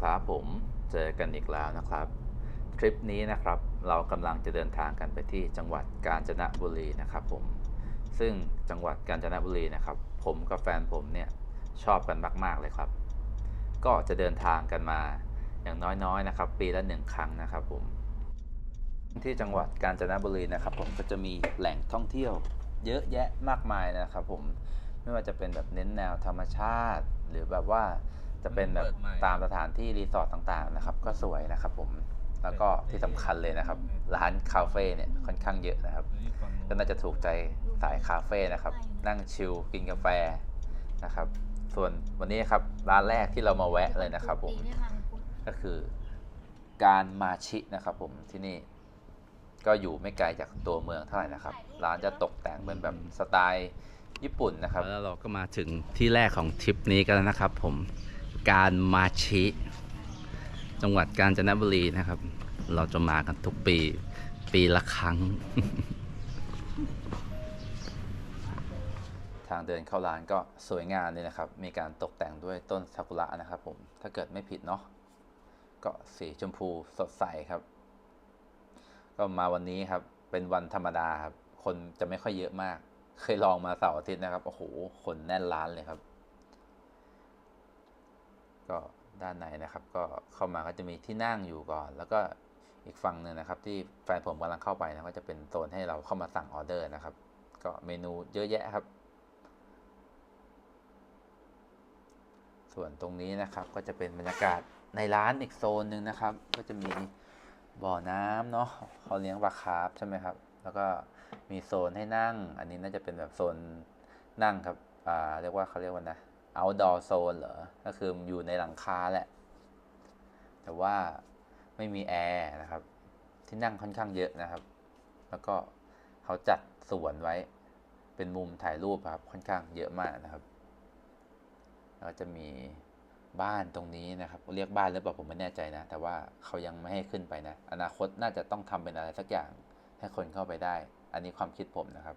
ครับผมเจอกันอีกแล้วนะครับ ทริปนี้นะครับเรากำลังจะเดินทางกันไปที่จังหวัดกาญจนบุรีนะครับผมซึ่งจังหวัดกาญจนบุรีนะครับ ผมกับแฟนผมเนี่ยชอบกันมาก ๆ เลยครับ ก็จะเดินทางกันมาอย่างน้อยๆนะครับ ปีละหนึ่งครั้งนะครับผมที่จังหวัดกาญจนบุรีนะครับ ผมก็จะมีแหล่งท่องเที่ยว เยอะแยะมากมายนะครับ ผมไม่ว่าจะเป็นแบบเน้นแนวธรรมชาติ หรือแบบว่า จะเป็นแบบเปิดใหม่ตามสถานที่รีสอร์ทต่างๆนะครับ ก็สวยนะครับผมแล้วก็ที่สำคัญเลยนะครับ ร้านคาเฟ่เนี่ยค่อนข้างเยอะนะครับ ก็น่าจะถูกใจสายคาเฟ่นะครับ นั่งชิลกินกาแฟนะครับ ส่วนวันนี้ครับร้านแรกที่เรามาแวะเลยนะครับผมก็คือการมาชินะครับผมที่นี่ก็อยู่ไม่ไกลจากตัวเมืองเท่าไหร่นะครับ ร้านจะตกแต่งเป็นแบบสไตล์ญี่ปุ่นนะครับ แล้วเราก็มาถึงที่แรกของทริปนี้กันแล้วนะครับผม การมาชิ จังหวัดกาญจนบุรีนะครับ เราจะมากันทุกปี ปีละครั้ง ทางเดินเข้าร้านก็สวยงามเลยนะครับ มีการตกแต่งด้วยต้นซากุระนะครับผม ถ้าเกิดไม่ผิดเนาะ ก็สีชมพูสดใสครับ ก็มาวันนี้ครับ เป็นวันธรรมดาครับ คนจะไม่ค่อยเยอะมาก เคยลองมาเสาร์อาทิตย์นะครับ โอ้โห คนแน่นร้านเลยครับ ก็ด้านในนะครับ ก็เข้ามาก็จะมีที่นั่งอยู่ก่อน แล้วก็อีกฝั่งหนึ่งนะครับ ที่แฟนผมกำลังเข้าไปนะก็จะเป็นโซนให้เราเข้ามาสั่งออเดอร์นะครับ ก็เมนูเยอะแยะครับ ส่วนตรงนี้นะครับก็จะเป็นบรรยากาศในร้านอีกโซนหนึ่งนะครับ ก็จะมีบ่อน้ำเนาะเขาเลี้ยงปลาคาร์ฟใช่ไหมครับ แล้วก็มีโซนให้นั่ง อันนี้น่าจะเป็นแบบโซนนั่งครับ อ่า เรียกว่าเขาเรียกว่านะ outdoor zone เหรอ ก็คืออยู่ในหลังคาแหละ แต่ว่าไม่มีแอร์นะครับ ที่นั่งค่อนข้างเยอะนะครับ แล้วก็เขาจัดสวนไว้ เป็นมุมถ่ายรูปครับ ค่อนข้างเยอะมากนะครับ แล้วจะมีบ้านตรงนี้นะครับ เรียกบ้านหรือเปล่าผมไม่แน่ใจนะ แต่ว่าเขายังไม่ให้ขึ้นไปนะ อนาคตน่าจะต้องทำเป็นอะไรสักอย่างให้คนเข้าไปได้ อันนี้ความคิดผมนะครับ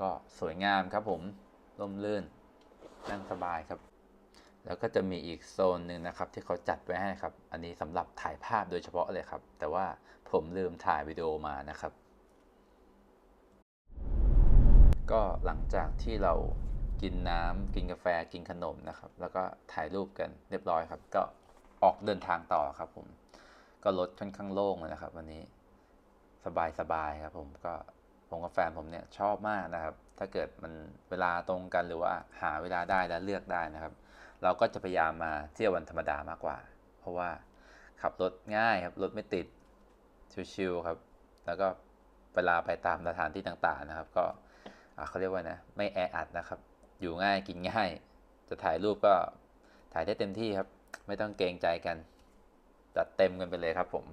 ก็สวยงามครับผมร่มรื่นนั่งสบายครับ แล้วก็จะมีอีกโซนหนึ่งนะครับ ที่เขาจัดไว้ให้ครับ อันนี้สำหรับถ่ายภาพโดยเฉพาะเลยครับ แต่ว่าผมลืมถ่ายวิดีโอมานะครับ ก็หลังจากที่เรากินน้ำกินกาแฟกินขนมนะครับ แล้วก็ถ่ายรูปกันเรียบร้อยครับ ก็ออกเดินทางต่อครับผม ก็รถค่อนข้างโล่งเลยนะครับ วันนี้สบายสบายครับผมก็ ผมกับแฟนผมเนี่ยชอบมากนะครับ ถ้าเกิดมันเวลาตรงกันหรือว่าหาเวลาได้และเลือกได้นะครับ เราก็จะพยายามมาเที่ยววันธรรมดามากกว่า เพราะว่าขับรถง่ายครับรถไม่ติดชิวๆครับ แล้วก็เวลาไปตามสถานที่ต่างๆนะครับ ก็เขาเรียกว่านะไม่แออัดนะครับ อยู่ง่ายกินง่าย จะถ่ายรูปก็ถ่ายได้เต็มที่ครับ ไม่ต้องเกรงใจกันจัดเต็มกันไปเลยครับผม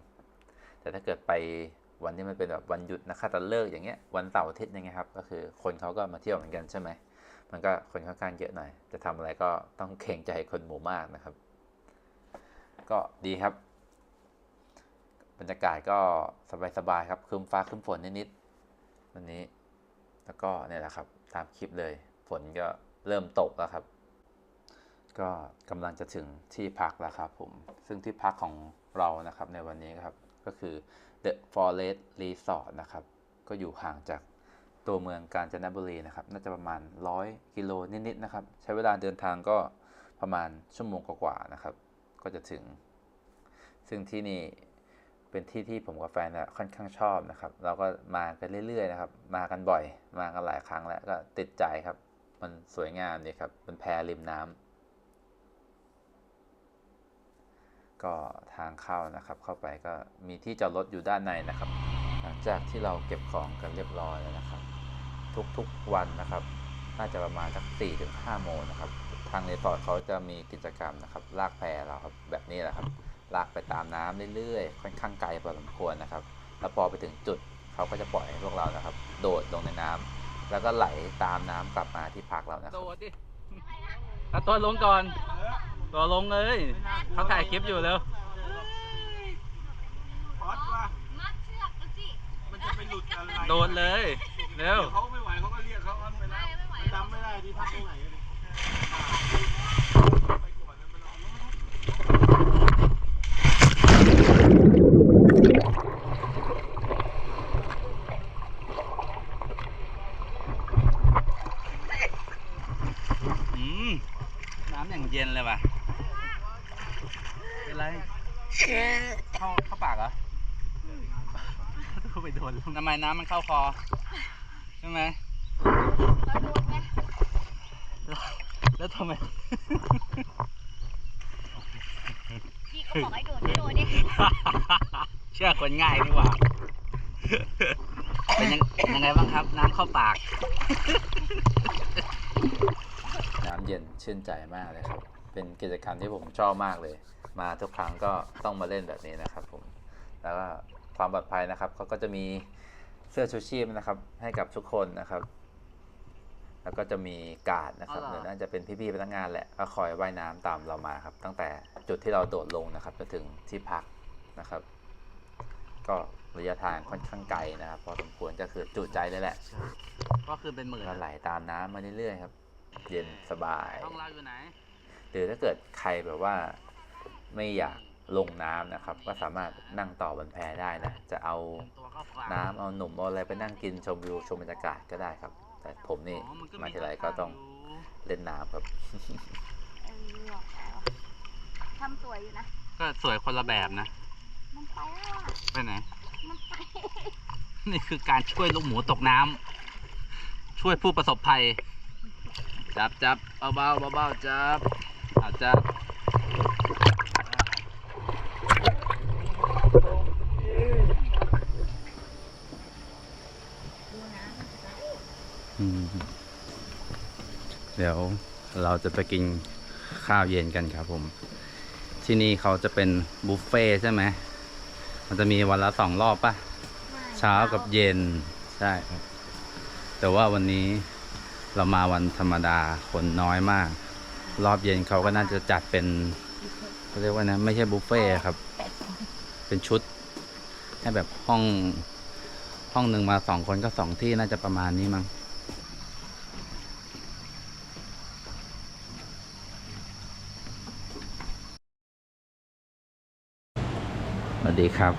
แต่ถ้าเกิดไป วันที่มันเป็นแบบวันหยุดนะคะตะเลิกอย่างเงี้ยวันเสาร์อาทิตย์อย่างเงี้ยครับก็คือคนเขาก็มาเที่ยวเหมือนกันใช่ไหมมันก็คนค่อนข้างเยอะหน่อยจะทำอะไรก็ต้องเกรงใจคนหมู่มากนะครับ ก็ดีครับ บรรยากาศก็สบายๆครับครึ้มฟ้าครึ้มฝนนิดๆวันนี้ แล้วก็เนี่ยแหละครับตามคลิปเลยฝนก็เริ่มตกแล้วครับ ก็กำลังจะถึงที่พักแล้วครับผม ซึ่งที่พักของเรานะครับในวันนี้ครับ ก็คือ The Forest Resort นะครับ ก็อยู่ห่างจากตัวเมืองกาญจนบุรีนะครับ น่าจะประมาณ 100 กิโลนิดๆนะครับ ใช้เวลาเดินทางก็ประมาณชั่วโมงกว่าๆนะครับ ก็จะถึง ซึ่งที่นี่เป็นที่ที่ผมกับแฟนค่อนข้างชอบนะครับ เราก็มากันเรื่อยๆนะครับ มากันบ่อย มากันหลายครั้งแล้วก็ติดใจครับ มันสวยงามดีครับเป็นแพริมน้ำ ก็ทางเข้านะครับเข้าไปก็มีที่จอดรถอยู่ด้านในนะครับ หลังจากที่เราเก็บของกันเรียบร้อยแล้วนะครับ ทุกๆวันนะครับ น่าจะประมาณสัก4ถึง5โมงนะครับ ทางรีสอร์ทเขาจะมีกิจกรรมนะครับ ลากแพเราครับแบบนี้แหละครับ ลากไปตามน้ำเรื่อยๆ ค่อนข้างไกลพอสมควรนะครับ แล้วพอไปถึงจุดเขาก็จะปล่อยให้พวกเรานะครับ โดดลงในน้ำแล้วก็ไหลตามน้ำกลับมาที่พักเรานะครับดดิเอาตัวลงก่อน ตัวลงเลยเขาถ่ายคลิปอยู่เร็วพอดว่ามัดเชือกกันสิมันจะไปหลุดอะไรโดดเลย เร็วเขาไม่ไหวเขาก็เรียกเขาอันไปแล้ว ไม่ไหว จำไม่ได้ที่พักตรงไหนเลยำอย่างเย็นเลยว่ะ เป็นไร เข้าเข้าปากเหรอเข้าไปโด นทำไมน้ำมันเข้าคอ ใช่ไหมเราโดนไงแล้วทำไม พี่ก็บอกให้โดนก็โดนดิเชื่อคนง่ายดีกว่า เป็นยังยังไงบ้างครับ น้ำเข้าปาก น้ำเย็นชื่นใจมากเลยครับ เป็นกิจกรรมที่ผมชอบมากเลย มาทุกครั้งก็ต้องมาเล่นแบบนี้นะครับผม แล้วก็ความปลอดภัยนะครับเขาก็จะมีเสื้อชูชีพนะครับ ให้กับทุกคนนะครับ แล้วก็จะมีการ์ดนะครับอ๋อเหรอเดี๋ยวน่าจะเป็นพี่ๆพนักงานแหละก็คอยว่ายน้ำตามเรามาครับ ตั้งแต่จุดที่เราโดดลงนะครับจนถึงที่พักนะครับ ก็ระยะทางค่อนข้างไกลนะครับ พอสมควรก็คือจุใจเลยแหละ ก็คือเป็นหมื่นก็ไหลตามน้ำมาเรื่อยๆครับ เย็นสบายห้องเราอยู่ไหนหรือถ้าเกิดใครแบบว่าไม่อยาก ลงน้ำนะครับ ก็สามารถนั่งต่อบนแพได้นะ จะเอาตัวเข้าปากน้ำเอาหนุ่มเอาอะไรไปนั่งกินชมวิวชมบรรยากาศก็ได้ครับ แต่ผมนี่อ๋อมันก็มาทีไรก็ต้องข้างๆยู่เล่นน้ำครับเออหลอกแล้วทำสวยอยู่นะ ก็สวยคนละแบบนะ มันไปแล้วอะไปไหน มันไป นี่คือการช่วยลูกหมูตกน้ำช่วยผู้ประสบภัย จับจับเบาเบาเบาเบาๆจับเอาจับเดี๋ยวเราจะไปกินข้าวเย็นกันครับผม ที่นี่เขาจะเป็นบุฟเฟ่ต์ใช่ไหมมันจะมีวันละสองรอบป่ะเช้ากับเย็นใช่ครับ แต่ว่าวันนี้เรามาวันธรรมดาคนน้อยมาก รอบเย็นเขาก็น่าจะจัดเป็นเขาเรียกว่านะไม่ใช่บุฟเฟ่ต์ครับ เป็นชุดให้แบบห้องห้องหนึ่งมาสองคนก็สองที่น่าจะประมาณนี้มั้ง วัสดีครับ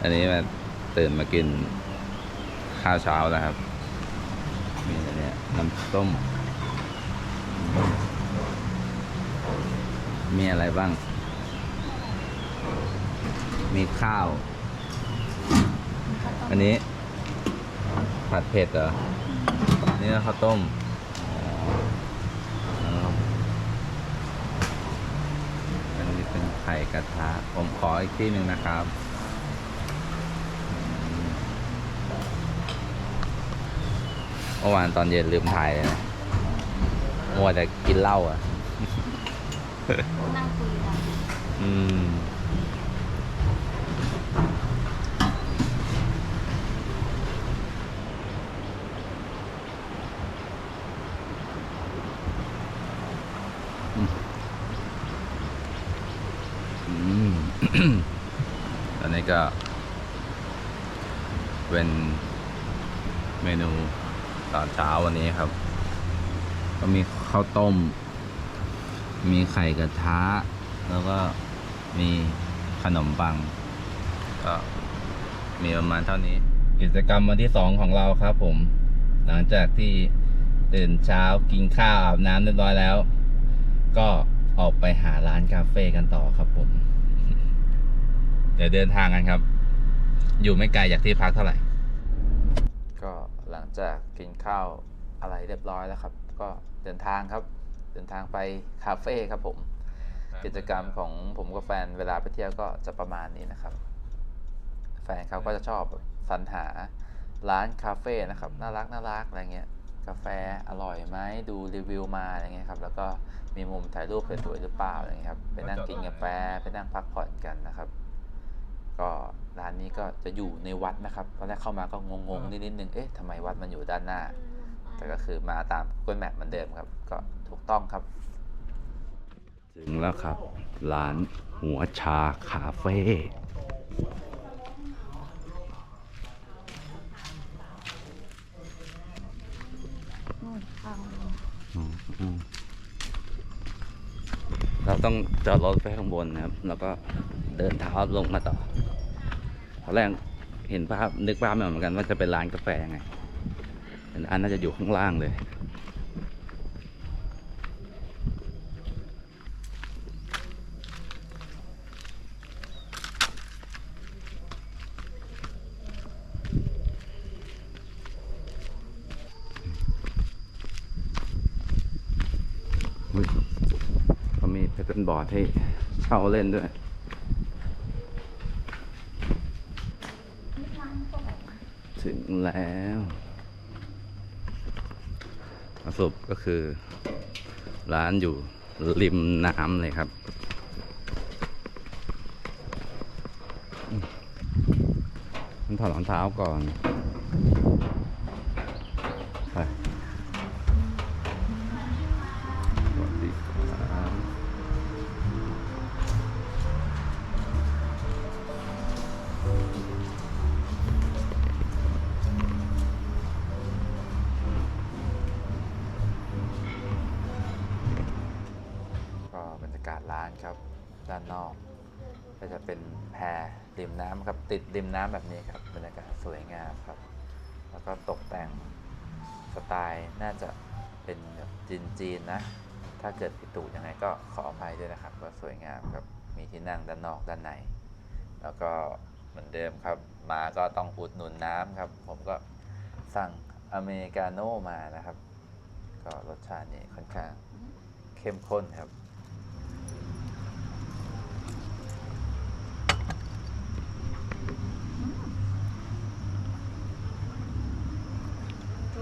อันนี้มาตื่นมากินข้าวเช้าแล้วครับ มีอะไรเนี่ยน้ำต้ม มีอะไรบ้าง มีข้าว อันนี้ ผัดเผ็ดเหรอ นี่ข้าวต้มอ๋อแล้วอันนี้เป็น ไข่กระทะ ผมขออีกที่หนึ่งนะครับ เมื่อวานตอนเย็นลืมถ่ายเลยนะมัวแต่กินเหล้าอะนั่งคุยกันอืม อืม ตอนนี้ ก็เป็นเมนูตอนเช้าวันนี้ครับ ก็มีข้าวต้ม มีไข่กระทะ แล้วก็มีขนมปัง ก็มีประมาณเท่านี้ กิจกรรมวันที่สองของเราครับผม หลังจากที่ตื่นเช้ากินข้าวอาบน้ำเรียบร้อยแล้ว ก็ออกไปหาร้านคาเฟ่กันต่อครับผม เดี๋ยวเดินทางกันครับ อยู่ไม่ไกลจากที่พักเท่าไหร่ ก็หลังจากกินข้าวอะไรเรียบร้อยแล้วครับ ก็เดินทางครับ เดินทางไปคาเฟ่ครับผม กิจกรรมของผมกับแฟนเวลาไปเที่ยวก็จะประมาณนี้นะครับ แฟนเขาก็จะชอบแบบสรรหาร้านคาเฟ่นะครับ น่ารักน่ารักอะไรเงี้ยกาแฟอร่อยไหมดูรีวิวมาอะไรเงี้ยครับ แล้วก็มีมุมถ่ายรูปสวยๆหรือเปล่าอะไรเงี้ยครับ ไปนั่งกินกาแฟ ไปนั่งพักผ่อนกันนะครับ ก็ร้านนี้ก็จะอยู่ในวัดนะครับตอนแรกเข้ามาก็งงๆนิดๆนึงเอ๊ะทำไมวัดมันอยู่ด้านหน้า แต่ก็คือมาตาม Google Map เหมือนเดิมครับ ก็ถูกต้องครับ ถึงแล้วครับ ร้านหัวชาคาเฟ่นู่นฟังเราต้องจอดรถไปข้างบนนะครับ แล้วก็ เดินเท้าลงมาต่อตอนแรกเห็นภาพนึกภาพไม่เหมือนกันว่าจะเป็นร้านกาแฟยังไงเป็นร้นน่าจะอยู่ข้างล่างเลยเขามีเพจนบอร์ดให้เช่าเล่นด้วย แล้วสรุปก็คือ ร้านอยู่ริมน้ำเลยครับ มันถอดรองเท้าก่อน ริมน้ำครับ ติดริมน้ำแบบนี้ครับบรรยากาศสวยงามครับ แล้วก็ตกแต่งสไตล์น่าจะเป็นแบบจีนๆนะ ถ้าเกิดผิดถูกยังไงก็ขออภัยด้วยนะครับ ก็สวยงามครับ มีที่นั่งด้านนอกด้านใน แล้วก็เหมือนเดิมครับ มาก็ต้องอุดหนุนน้ำครับ ผมก็สั่งอเมริกาโน่มานะครับ ก็รสชาตินี่ค่อนข้างเข้มข้นครับ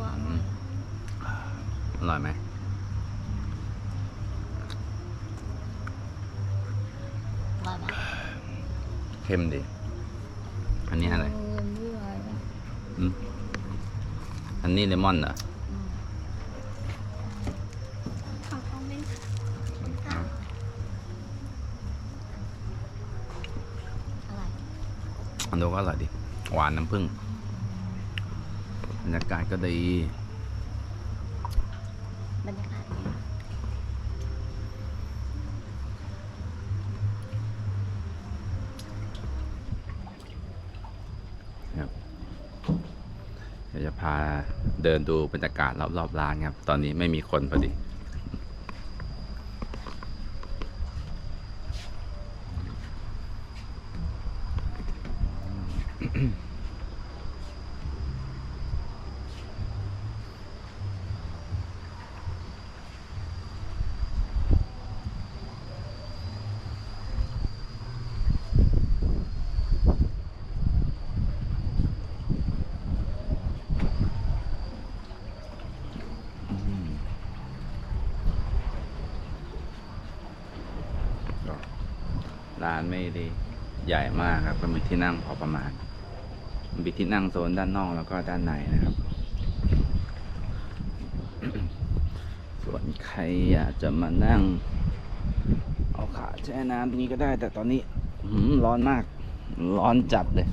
วอร่อยอร่อยไหมอร่อยมากเข้มดี อันนี้อะไรเงินด้วยอืมอันนี้เลมอนเหรอเขาต้องไม่ครับอะไรอันดูก็อร่อยดี หวานน้ำผึ้ง บรรยากาศก็ดีบรรยากาศดีครับเดี๋ยวจะพาเดินดูบรรยากาศรอบๆร้านครับ ตอนนี้ไม่มีคนพอดีานไม่ได้ใหญ่มากครับก็มีที่นั่งพอประมาณมีที่นั่งโซนด้านนอกแล้วก็ด้านในนะครับ ส่วนใครอยากจะมานั่ง เอาขาแช่น้ำตรงนี้ก็ได้ แต่ตอนนี้ร้อนมาก ร้อนจัดเลย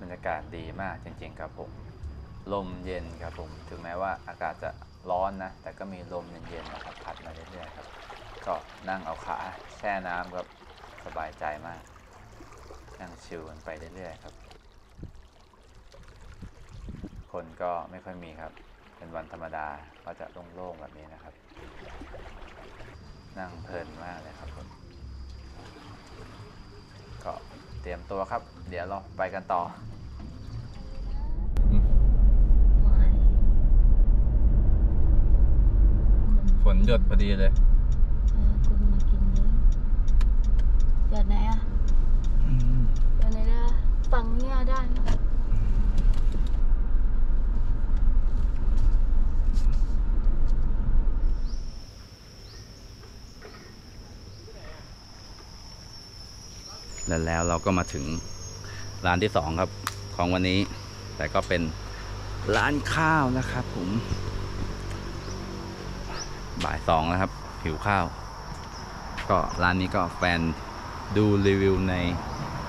บรรยากาศดีมากจริง ๆ ครับผม ลมเย็นครับผม ถึงแม้ว่าอากาศจะร้อนนะ แต่ก็มีลมเย็นๆนะครับพัดมาเรื่อยๆครับ ก็ นั่งเอาขาแช่น้ำครับสบายใจมาก นั่งชิลกันไปเรื่อยๆครับ คนก็ไม่ค่อยมีครับ เป็นวันธรรมดาก็จะโล่งๆแบบนี้นะครับ นั่งเพลินมากเลยครับผมก็เตรียมตัวครับ เดี๋ยวเราไปกันต่อฝนหยดพอดีเลย เออคุณมากินเยอะเดี๋ยวไหนอะเดี๋ยวไหนนะฟังเนี่ยได้ไหมและแล้วเราก็มาถึงร้านที่สองครับของวันนี้ แต่ก็เป็นร้านข้าวนะครับผมบ่ายสองแล้วครับ หิวข้าว ก็ร้านนี้ก็แฟน ดูรีวิวใน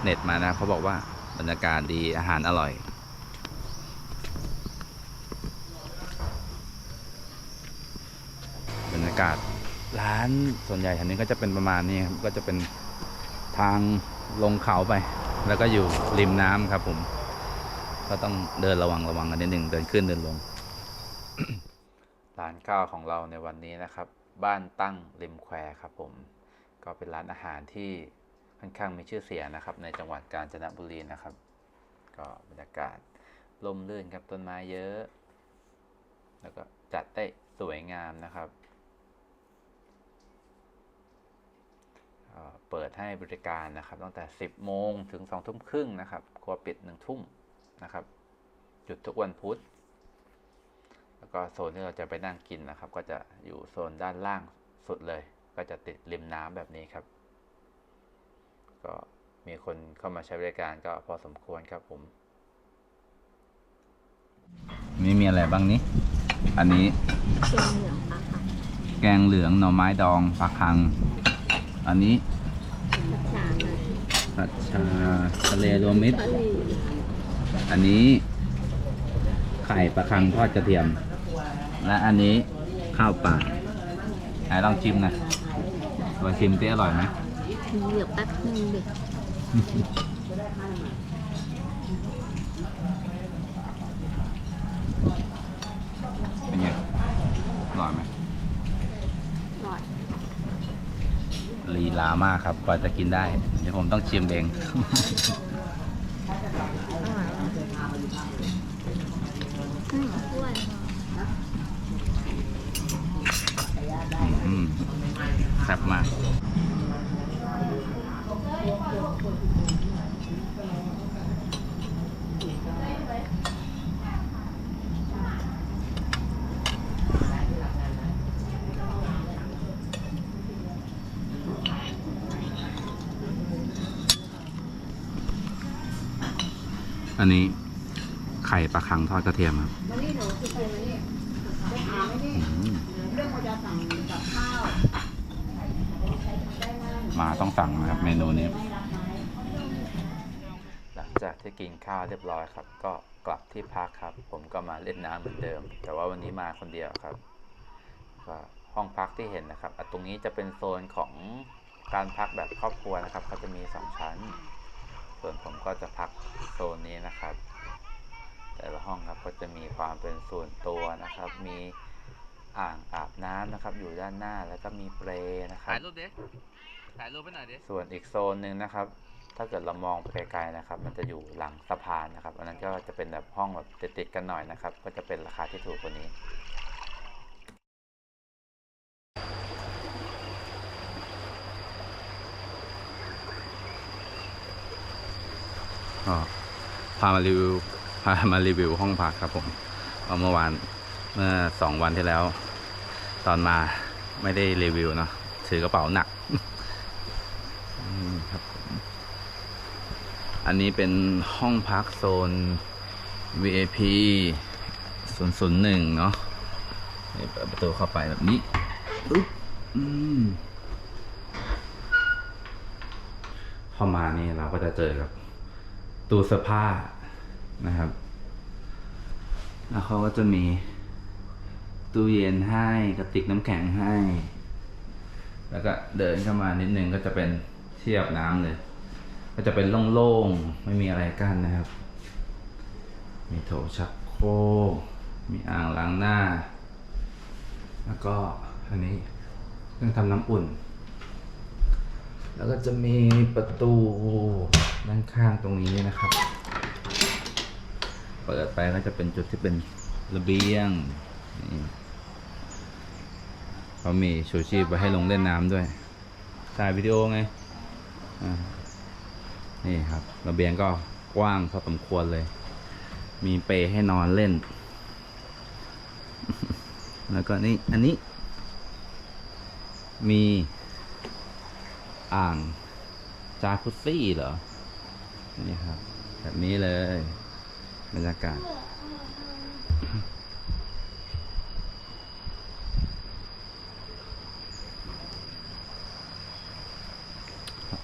เน็ตมานะเขาบอกว่าบรรยากาศดีอาหารอร่อย บรรยากาศร้านส่วนใหญ่แถวนี้ก็จะเป็นประมาณนี้ครับก็จะเป็นทางลงเขาไป แล้วก็อยู่ริมน้ำครับผม ก็ต้องเดินระวังระวังกันนิดหนึ่งเดินขึ้นเดินลงร้านข้าวของเราในวันนี้นะครับ บ้านตั้งริมแควครับผม ก็เป็นร้านอาหารที่ ค่อนข้างมีชื่อเสียงนะครับ ในจังหวัดกาญจนบุรีนะครับ ก็บรรยากาศลมลื่นครับต้นไม้เยอะ แล้วก็จัดได้สวยงามนะครับเปิดให้บริการนะครับตั้งแต่ 10 โมงถึง 2 ทุ่มครึ่งนะครับครัวปิด 1 ทุ่มนะครับ หยุดทุกวันพุธ แล้วก็โซนที่เราจะไปนั่งกินนะครับ ก็จะอยู่โซนด้านล่างสุดเลย ก็จะติดริมน้ำแบบนี้ครับ ก็มีคนเข้ามาใช้บริการก็พอสมควรครับผม นี่มีอะไรบ้างนี้ อันนี้เชียงเหลืองปะค่ะแกงเหลืองหน่อไม้ดองปลาคัง อันนี้รักษาหน่อยผัดชาทะเลรวมมิตร ทะเลอันนี้ ไข่ปลาคังทอดกระเทียม และอันนี้ข้าวป่าไหนลองชิมหนะลองชิมที่อร่อยไหม เดี๋ยวแป๊บนึงดิเป็นไงอร่อยไหมหน่อยลีลามากครับกว่าจะกินได้ เดี๋ยวผมต้องชิมเอง อืมอ้วนอืมแซ่บมาก อันนี้ไข่ ปลาคังทอดกระเทียมครับอืมมาต้องสั่งนะครับเมนูนี้ หลังจากที่กินข้าวเรียบร้อยครับ ก็กลับที่พักครับ ผมก็มาเล่นน้ำเหมือนเดิม แต่ว่าวันนี้มาคนเดียวครับก็ห้องพักที่เห็นนะครับอะตรงนี้จะเป็นโซนของการพักแบบครอบครัวนะครับเขาจะมีสองชั้น ส่วนผมก็จะพักโซนนี้นะครับ แต่ละห้องครับก็จะมีความเป็นส่วนตัวนะครับ มีอ่างอาบน้ำนะครับ อยู่ด้านหน้าแล้วก็มีเปลนะครับถ่ายรูปดิถ่ายรูปไปหน่อยดิส่วนอีกโซนหนึ่งนะครับ ถ้าเกิดเรามองไปไกลๆนะครับ มันจะอยู่หลังสะพานนะครับ อันนั้นก็จะเป็นแบบห้องแบบติดๆกันหน่อยนะครับ ก็จะเป็นราคาที่ถูกกว่านี้ก็พามารีวิวพามารีวิวห้องพักครับผมเอาเมื่อวานเมื่อสองวันที่แล้ว ตอนมาไม่ได้รีวิวเนาะถือกระเป๋าหนักครับอันนี้เป็นห้องพักโซน VIP 001 เนาะนี่เปิดประตูเข้าไปแบบนี้อุ๊บอืมเข้ามานี่เราก็จะเจอกับตู้เสื้อผ้า นะครับ แล้วเขาก็จะมีตู้เย็นให้กระติกน้ำแข็งให้ แล้วก็เดินเข้ามานิดนึงก็จะเป็นเทียบน้ำเลย ก็จะเป็นโล่งๆ ไม่มีอะไรกั้นนะครับ มีโถชักโครกมีอ่างล้างหน้า แล้วก็อันนี้เครื่องทำน้ำอุ่น แล้วก็จะมีประตูด้านข้างตรงนี้นะครับ เปิดไปก็จะเป็นจุดที่เป็นระเบียงนี่เขามีชูชีพไว้ให้ลงเล่นน้ำด้วยถ่ายวิดีโอไงอนี่ครับระเบียงก็กว้างพอสมควรเลย มีเปรให้นอนเล่น แล้วก็นี่อันนี้ มีอ่างจาคุซี่เหรอ นี่ครับ แบบนี้เลย บรรยากาศ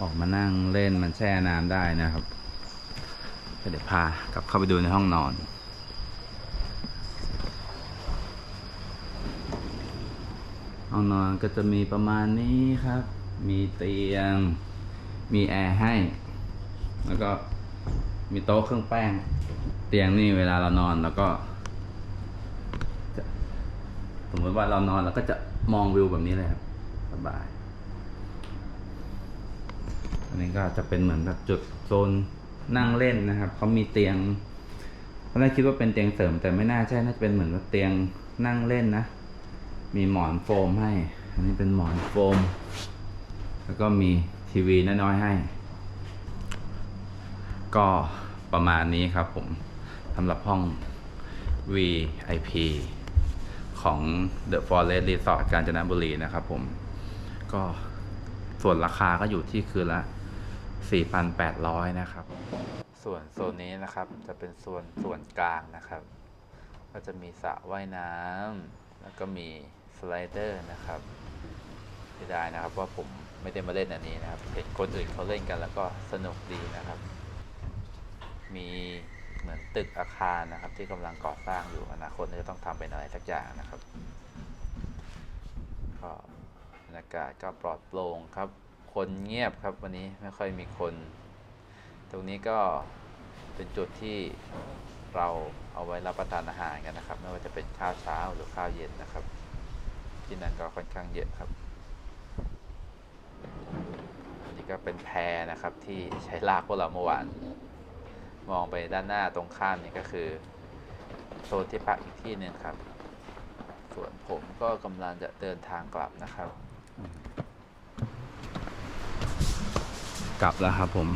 ออกมานั่งเล่นมันแช่น้ำได้นะครับก็เดี๋ยวพากลับเข้าไปดูในห้องนอนห้องนอนก็จะมีประมาณนี้ครับ มีเตียง มีแอร์ให้ แล้วก็ มีโต๊ะเครื่องแป้ง เตียงนี่เวลาเรานอนเราก็สมมติว่าเรานอนเราก็จะมองวิวแบบนี้เลยครับสบาย อันนี้ก็จะเป็นเหมือนแบบจุดโซนนั่งเล่นนะครับเขามีเตียงตอนแรกคิดว่าเป็นเตียงเสริมแต่ไม่น่าใช่น่าจะเป็นเหมือนว่าเตียงนั่งเล่นนะ มีหมอนโฟมให้ อันนี้เป็นหมอนโฟม แล้วก็มีทีวีน้อยๆให้ ก็ ประมาณนี้ครับผมสำหรับห้อง VIP ของ The Forest Resort กาญจนบุรีนะครับผม ก็ส่วนราคาก็อยู่ที่คืนละ 4,800 นะครับ ส่วนโซนนี้นะครับจะเป็นส่วนส่วนกลางนะครับ ก็จะมีสระว่ายน้ำแล้วก็มีสไลเดอร์นะครับเสียดายนะครับว่าผมไม่ได้มาเล่นอันนี้นะครับ เห็นคนอื่นเขาเล่นกันแล้วก็สนุกดีนะครับ มีเหมือนตึกอาคารนะครับ ที่กำลังก่อสร้างอยู่อนาคตจะต้องทำเป็นอะไรสักอย่างนะครับก็บรรยากาศก็ปลอดโปร่งครับ คนเงียบครับวันนี้ไม่ค่อยมีคน ตรงนี้ก็เป็นจุดที่เราเอาไว้รับประทานอาหารกันนะครับ ไม่ว่าจะเป็นข้าวเช้าหรือข้าวเย็นนะครับ ที่นั่นก็ค่อนข้างเยอะครับนนี้ก็เป็นแพนะครับที่ใช้ลากพวกเราเมื่อวาน มองไปด้านหน้าตรงข้ามนี่ก็คือโซนที่พักอีกที่หนึ่งครับ ส่วนผมก็กำลังจะเดินทางกลับนะครับ กลับแล้วครับผม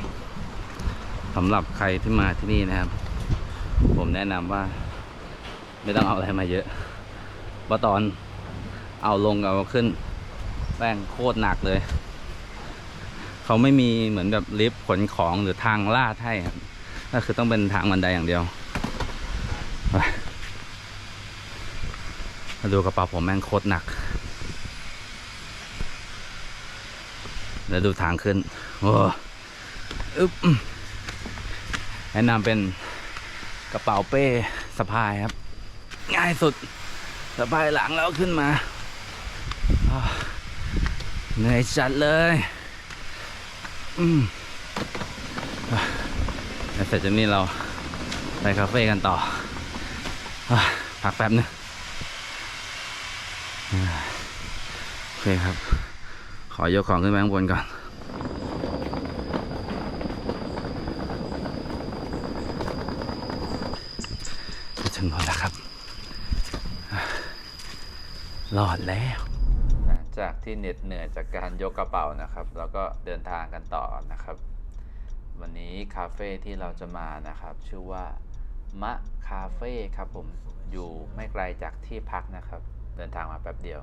สำหรับใครที่มาที่นี่นะครับ ผมแนะนำว่า ไม่ต้องเอาอะไรมาเยอะเพราะตอนเอาลงเอาขึ้นแป้งโคตรหนักเลย เขาไม่มีเหมือนแบบลิฟต์ขนของหรือทางลาดให้ครับ ก็คือต้องเป็นทางบันไดอย่างเดียวมาดูกระเป๋าผมแม่งโคตรหนัก แล้วดูทางขึ้น โอ้อึ๊บแนะนำเป็นกระเป๋าเป้สะพายครับ ง่ายสุดสะพายหลังแล้วขึ้นมาเหนื่อยจัดเลย อืม เสร็จจากนี้เราไปคาเฟ่กันต่ออพักแป๊บนึงอ่าโอเคครับ ขอยกของขึ้นไปข้างบนก่อนถึงแล้วครับรอดแล้วจากที่เหน็ดเหนื่อยจากการยกกระเป๋านะครับ แล้วก็เดินทางกันต่อนะครับ วันนี้คาเฟ่ที่เราจะมานะครับ ชื่อว่ามะคาเฟ่ครับผมอยู่ไม่ไกลจากที่พักนะครับ เดินทางมาแป๊บเดียว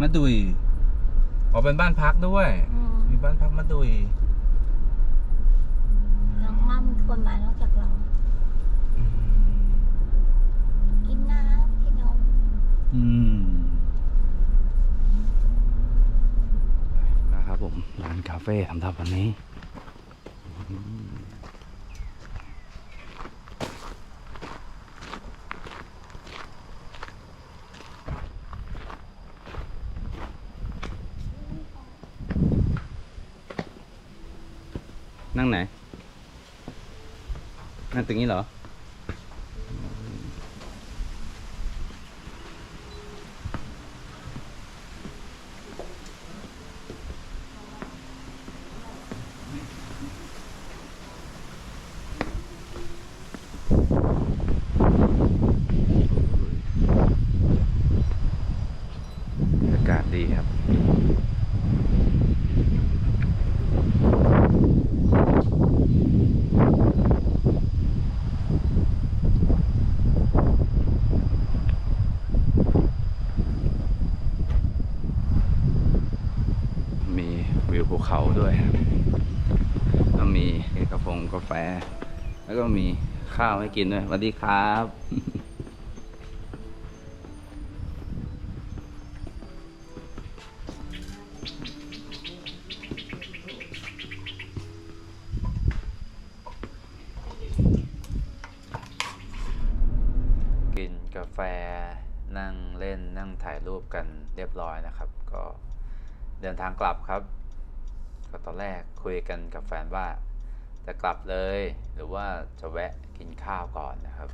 มาดุยอ๋อเป็นบ้านพักด้วย อืมมีบ้านพักมาดุย น้องว่ามีคนมานอกจากเรา กินน้ำกินนมอืมนะครับผมร้านคาเฟ่สำหรับวันนี้อืม นั่งไหน นั่งตรงนี้เหรอ อากาศดีครับ มีวิว ภูเขาด้วยครับแล้วมีกาแฟกาแฟ แล้วก็มีข้าวให้กินด้วยสวัสดีครับกินกาแฟนั่งเล่นนั่งถ่ายรูปกันเรียบร้อยนะครับ ก็เดินทางกลับครับ ก็ตอนแรกคุยกันกับแฟนว่า จะกลับเลยหรือว่าจะแวะกินข้าวก่อนนะครับ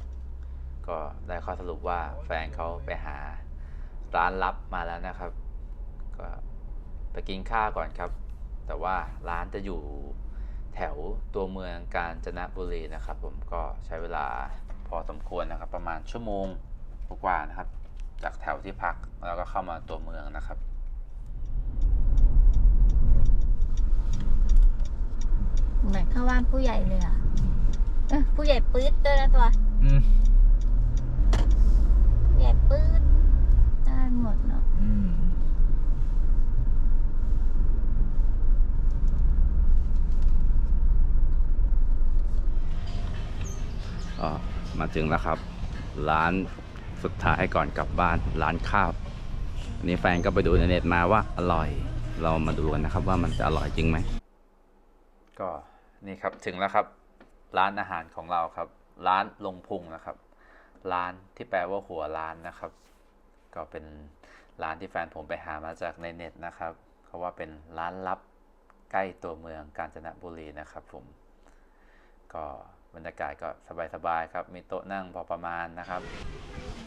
ก็ได้ข้อสรุปว่าแฟนเขาไปหาร้านลับมาแล้วนะครับ ก็ไปกินข้าวก่อนครับ แต่ว่าร้านจะอยู่แถวตัวเมืองกาญจนบุรีนะครับ ผมก็ใช้เวลาพอสมควรนะครับ ประมาณชั่วโมงกว่าๆนะครับ จากแถวที่พักแล้วก็เข้ามาตัวเมืองนะครับ เหมือนเข้าบ้านผู้ใหญ่เลยอะเอ้ยผู้ใหญ่ปื๊ดด้วยนะตัวอืมผู้ใหญ่ปื๊ดได้หมดเนาะอืมก็มาถึงแล้วครับ ร้านสุดท้ายก่อนกลับบ้านร้านข้าวอันนี้แฟนก็ไปดูในเน็ตมาว่าอร่อย เรามาดูกันนะครับว่ามันจะอร่อยจริงไหมก็ นี่ครับถึงแล้วครับ ร้านอาหารของเราครับ ร้านลงพุงนะครับ ร้านที่แปลว่าหัวร้านนะครับ ก็เป็นร้านที่แฟนผมไปหามาจากในเน็ตนะครับเขาว่าเป็นร้านลับใกล้ตัวเมืองกาญจนบุรีนะครับ ผม ก็บรรยากาศก็สบายๆครับ มีโต๊ะนั่งพอประมาณนะครับ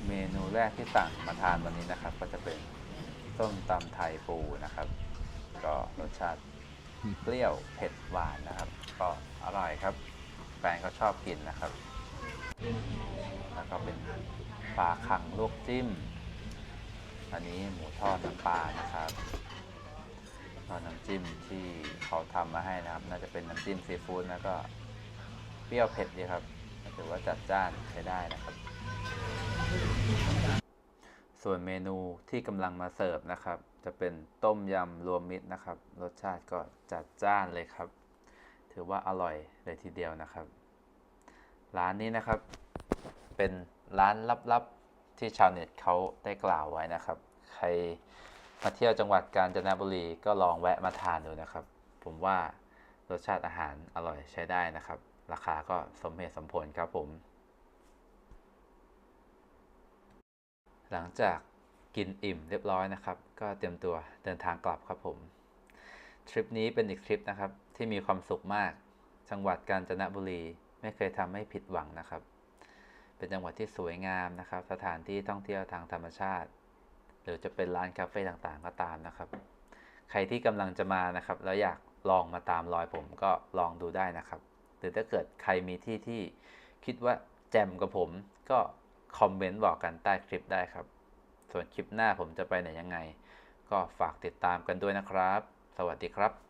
เมนูแรกที่สั่งมาทานวันนี้นะครับ ก็จะเป็นส้มตำไทยปูนะครับ ก็รสชาติ เปรี้ยวเผ็ดหวานนะครับ ก็อร่อยครับ แฟนก็ชอบกินนะครับ แล้วก็เป็นปลาคังลวกจิ้ม อันนี้หมูทอดน้ำปลานะครับก็น้ำจิ้มที่เขาทำมาให้นะครับ น่าจะเป็นน้ำจิ้มซีฟู้ดแล้วก็เปรี้ยวเผ็ดดีครับถือว่าจัดจ้านใช้ได้นะครับ ส่วนเมนูที่กำลังมาเสิร์ฟนะครับ จะเป็นต้มยำรวมมิตรนะครับ รสชาติก็จัดจ้านเลยครับ ถือว่าอร่อยเลยทีเดียวนะครับ ร้านนี้นะครับ เป็นร้านลับๆที่ชาวเน็ตเขาได้กล่าวไว้นะครับ ใครมาเที่ยวจังหวัดกาญจนบุรีก็ลองแวะมาทานดูนะครับ ผมว่ารสชาติอาหารอร่อยใช้ได้นะครับ ราคาก็สมเหตุสมผลครับผม หลังจากกินอิ่มเรียบร้อยนะครับ ก็เตรียมตัวเดินทางกลับครับผม ทริปนี้เป็นอีกทริปนะครับ ที่มีความสุขมาก จังหวัดกาญจนบุรีไม่เคยทำให้ผิดหวังนะครับ เป็นจังหวัดที่สวยงามนะครับ สถานที่ท่องเที่ยวทางธรรมชาติ หรือจะเป็นร้านคาเฟ่ต่างๆก็ตามนะครับ ใครที่กำลังจะมานะครับ แล้วอยากลองมาตามรอยผมก็ลองดูได้นะครับ หรือถ้าเกิดใครมีที่ที่คิดว่าแจ่มกับผมก็ คอมเมนต์บอกกันใต้คลิปได้ครับ ส่วนคลิปหน้าผมจะไปไหนยังไง ก็ฝากติดตามกันด้วยนะครับ สวัสดีครับ